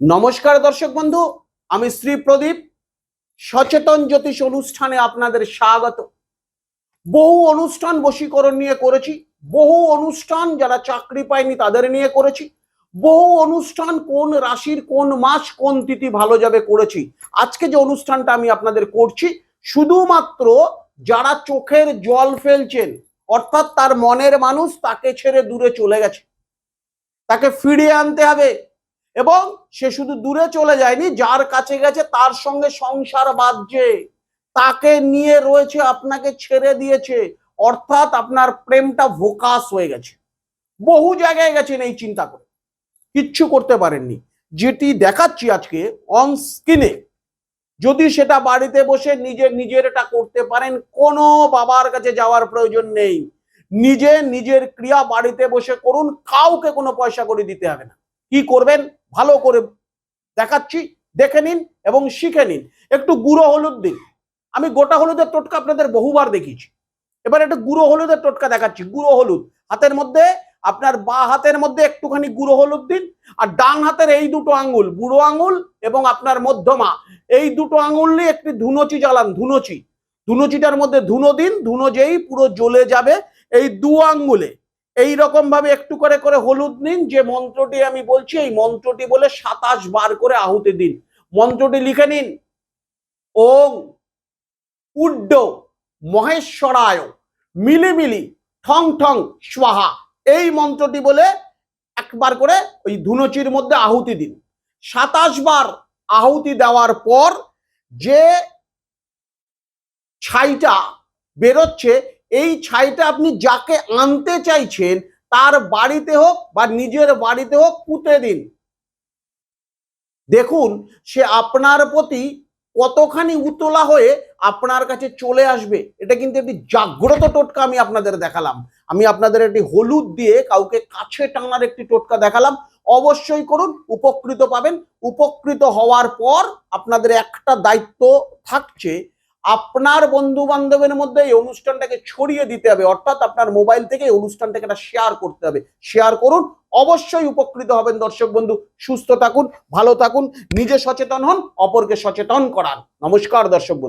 নমস্কার দর্শক বন্ধু, আমি শ্রী প্রদীপ। সচেতন জ্যোতিষ অনুষ্ঠানে আপনাদের স্বাগত। বহু অনুষ্ঠান বশীকরণ নিয়ে করেছি, বহু অনুষ্ঠান যারা চাকরি পায়নি তাদের নিয়ে করেছি, বহু অনুষ্ঠান কোন রাশির, কোন মাস, কোন তিথি ভালো যাবে করেছি। আজকে যে অনুষ্ঠানটা আমি আপনাদের করছি, শুধুমাত্র যারা চোখের জল ফেলছেন, অর্থাৎ তার মনের মানুষ তাকে ছেড়ে দূরে চলে গেছে। তাকে ফিরিয়ে আনতে হবে। এবং সে শুধু দূরে চলে যায়নি, যার কাছে গেছে তার সঙ্গে সংসার বাঁধছে। তাকে নিয়ে রয়েছে, আপনাকে ছেড়ে দিয়েছে। অর্থাৎ আপনার প্রেমটা ভোকাস হয়ে গেছে। বহু জায়গায় গেছেন এই চিন্তা করে। কিচ্ছু করতে পারেননি। যেটি দেখাচ্ছি আজকে অন স্ক্রিনে যদি সেটা বাড়িতে বসে নিজে নিজের এটা করতে পারেন, কোনো বাবার কাছে যাওয়ার প্রয়োজন নেই। নিজে নিজের ক্রিয়া বাড়িতে বসে করুন, কাউকে কোনো পয়সা করে দিতে হবে না। কি করবেন? ভালো করে দেখাচ্ছি, দেখে নিন এবং শিখে নিন। একটু গুঁড়ো হলুদ দিন। আমি গোটা হলুদের টোটকা আপনাদের বহুবার দেখিয়েছি। এবার একটা গুঁড়ো হলুদের টোটকা দেখাচ্ছি, গুঁড়ো হলুদ। হাতের মধ্যে, আপনার বা হাতের মধ্যে একটুখানি গুঁড়ো হলুদ দিন আর ডান হাতের এই দুটো আঙুল, বুড়ো আঙুল এবং আপনার মধ্যমা। এই দুটো আঙুল নিয়ে একটি ধুনোচি জ্বালান, ধুনোচি। ধুনোচিটার মধ্যে ধুনো দিন, ধুনো যেই পুরো জ্বলে যাবে, এই দু আঙ্গুলে এই রকম ভাবে একটু করে করে হলুদ নিন, যে মন্ত্রটি আমি বলছি, এই মন্ত্রটি বলে সাতাশ বার করে আহুতি দিন। মন্ত্রটি লিখে নিন। ওং উড্ড মহেশ্বরায় মিলিমিলি ঠং ঠং স্বাহা। এই মন্ত্রটি বলে একবার করে ওই ধুনোচির মধ্যে আহুতি দিন। সাতাশ বার আহুতি দেওয়ার পর যে ছাইটা বেরোচ্ছে এই ছাইটা আপনি যাকে আনতে চাইছেন, তার বাড়িতে হোক বা নিজের বাড়িতে হোক, পুঁতে দিন। দেখুন, সে আপনার প্রতি কতখানি উতলা হয়ে আপনার কাছে চলে আসবে, এটা কিন্তু একটি জাগ্রত টোটকা আমি আপনাদের দেখালাম। আমি আপনাদের একটি হলুদ দিয়ে কাউকে কাছে টানার একটি টোটকা দেখালাম। অবশ্যই করুন, উপকৃত পাবেন। উপকৃত হওয়ার পর আপনাদের একটা দায়িত্ব থাকছে আপনার বন্ধু বান্ধবের মধ্যে এই অনুষ্ঠানটাকে ছড়িয়ে দিতে হবে, অর্থাৎ আপনার মোবাইল থেকে এই অনুষ্ঠানটাকে একটা শেয়ার করতে হবে। শেয়ার করুন, অবশ্যই উপকৃত হবেন দর্শক বন্ধু। সুস্থ থাকুন, ভালো থাকুন, নিজে সচেতন হন, অপরকে সচেতন করান। নমস্কার দর্শক বন্ধু।